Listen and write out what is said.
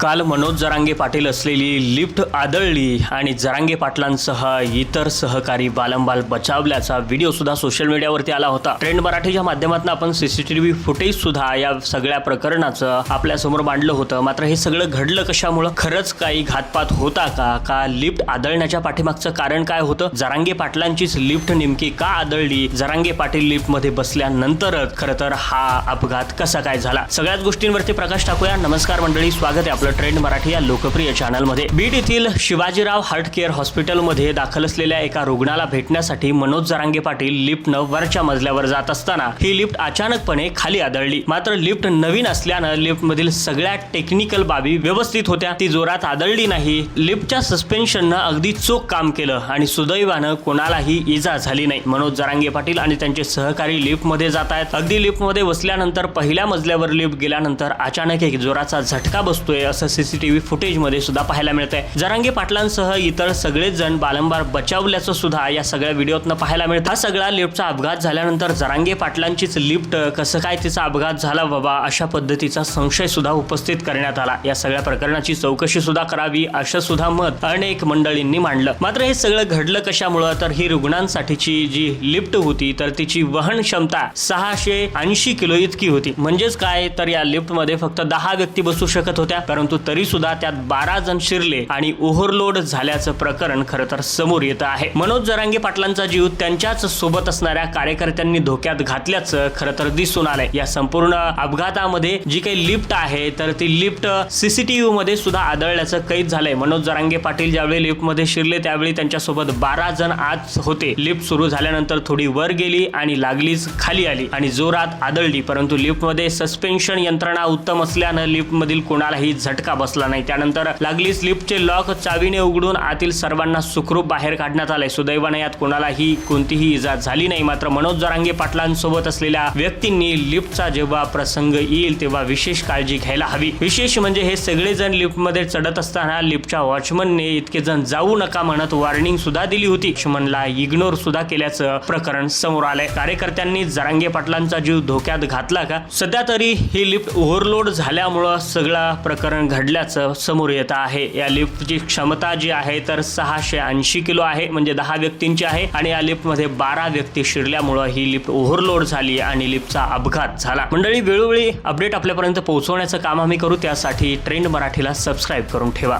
काल मनोज जरांगे पाटील असलेली लिफ्ट आदळली आणि जरांगे पाटलांसह इतर सहकारी बालंबाल बचावल्याचा व्हिडिओ सुद्धा सोशल मीडियावरती आला होता. ट्रेंड मराठीच्या माध्यमातून आपण सीसीटीव्ही फुटेज सुद्धा या सगळ्या प्रकरणाचं आपल्यासमोर मांडलं होतं. मात्र हे सगळं घडलं कशामुळं? खरंच काही घातपात होता का? का लिफ्ट आदळण्याच्या पाठीमागचं कारण काय होतं? जरांगे पाटलांचीच लिफ्ट नेमकी का आदळली? जरांगे पाटील लिफ्टमध्ये बसल्यानंतरच खरं तर हा अपघात कसा काय झाला? सगळ्याच गोष्टींवरती प्रकाश टाकूया. नमस्कार मंडळी स्वागत आहे आपलं ट्रेंड मराठी या लोकप्रिय चॅनलमध्ये बीड येथील शिवाजीराव हार्ट केअर हॉस्पिटलमध्ये दाखल असलेल्या एका रुग्णाला भेटण्यासाठी मनोज जरांगे पाटील लिफ्टनं वरच्या मजल्यावर जात असताना ही लिफ्ट अचानकपणे खाली आदळली. मात्र लिफ्ट नवीन असल्यानं लिफ्ट मधील सगळ्या टेक्निकल बाबी व्यवस्थित होत्या. ती जोरात आदळली नाही. लिफ्टच्या सस्पेन्शननं अगदी चोख काम केलं आणि सुदैवानं कोणालाही इजा झाली नाही. मनोज जरांगे पाटील आणि त्यांचे सहकारी लिफ्टमध्ये जात आहेत. अगदी लिफ्टमध्ये बसल्यानंतर पहिल्या मजल्यावर लिफ्ट गेल्यानंतर अचानक एक जोराचा झटका बसतोय असं सीसीटीव्ही फुटेजमध्ये सुद्धा पाहायला मिळतंय. जरांगे पाटलांसह इतर सगळेच जण बालंबार बचावल्याचं सुद्धा या सगळ्या व्हिडिओतनं पाहायला मिळतं. हा सगळा लिफ्टचा अपघात झाल्यानंतर जरांगे पाटलांचीच लिफ्ट कसं काय तिचा अपघात झाला बाबा अशा पद्धतीचा संशय सुद्धा उपस्थित करण्यात आला. या सगळ्या प्रकरणाची चौकशी सुद्धा करावी असं सुद्धा मत अनेक मंडळींनी मांडलं. मात्र हे सगळं घडलं कशामुळं? तर ही रुग्णांसाठीची जी लिफ्ट होती तर तिची वहन क्षमता सहाशे ऐंशी किलो इतकी होती. म्हणजेच काय? तर या लिफ्टमध्ये फक्त दहा व्यक्ती बसू शकत होत्या परंतु तरी सुद्धा त्यात बारा जण शिरले आणि ओव्हरलोड झाल्याचं प्रकरण खरं तर समोर येतं आहे. मनोज जरांगे पाटलांचा जीव त्यांच्याच सोबत असणाऱ्या कार्यकर्त्यांनी धोक्यात घातल्याचं खरं तर दिसून आलंय. या संपूर्ण अपघातामध्ये जी काही लिफ्ट आहे तर ती लिफ्ट सीसीटीव्ही मध्ये सुद्धा आदळल्याचं कैद झालंय. मनोज जरांगे पाटील ज्यावेळी लिफ्टमध्ये शिरले त्यावेळी त्यांच्यासोबत बारा जण आत होते. लिफ्ट सुरू झाल्यानंतर थोडी वर गेली आणि लागलीच खाली आली आणि जोरात आदळली. परंतु लिफ्टमध्ये सस्पेन्शन यंत्रणा उत्तम असल्यानं लिफ्ट मधील कोणालाही फटका बसला नाही. त्यानंतर लागलीच लिफ्टचे लॉक चावीने उघडून आतील सर्वांना सुखरूप बाहेर काढण्यात आले सुदैवाने यात कोणालाही कोणतीही इजा झाली नाही. मात्र मनोज जरांगे पाटलांसोबत असलेल्या व्यक्तींनी लिफ्टचा जेव्हा प्रसंग येईल तेव्हा विशेष काळजी घ्यायला हवी. विशेष म्हणजे हे सगळेजण लिफ्टमध्ये चढत असताना लिफ्टच्या वॉचमनने इतके जण जाऊ नका म्हणत वॉर्निंग सुद्धा दिली होती. वॉचमनला इग्नोर सुद्धा केल्याचं प्रकरण समोर आलंय. कार्यकर्त्यांनी जरांगे पाटलांचा जीव धोक्यात घातला का? सध्या तरी ही लिफ्ट ओव्हरलोड झाल्यामुळं सगळं प्रकरण घडल्याचं समोर येत आहे. या लिफ्टची क्षमता जी आहे तर सहाशे ऐंशी किलो आहे म्हणजे दहा व्यक्तींची आहे. आणि या लिफ्टमध्ये बारा व्यक्ती शिरल्यामुळं ही लिफ्ट ओव्हरलोड झाली आणि लिफ्टचा अपघात झाला. मंडळी वेळोवेळी अपडेट आपल्यापर्यंत पोहोचवण्याचं काम आम्ही करू. त्यासाठी ट्रेंड मराठीला सबस्क्राईब करून ठेवा.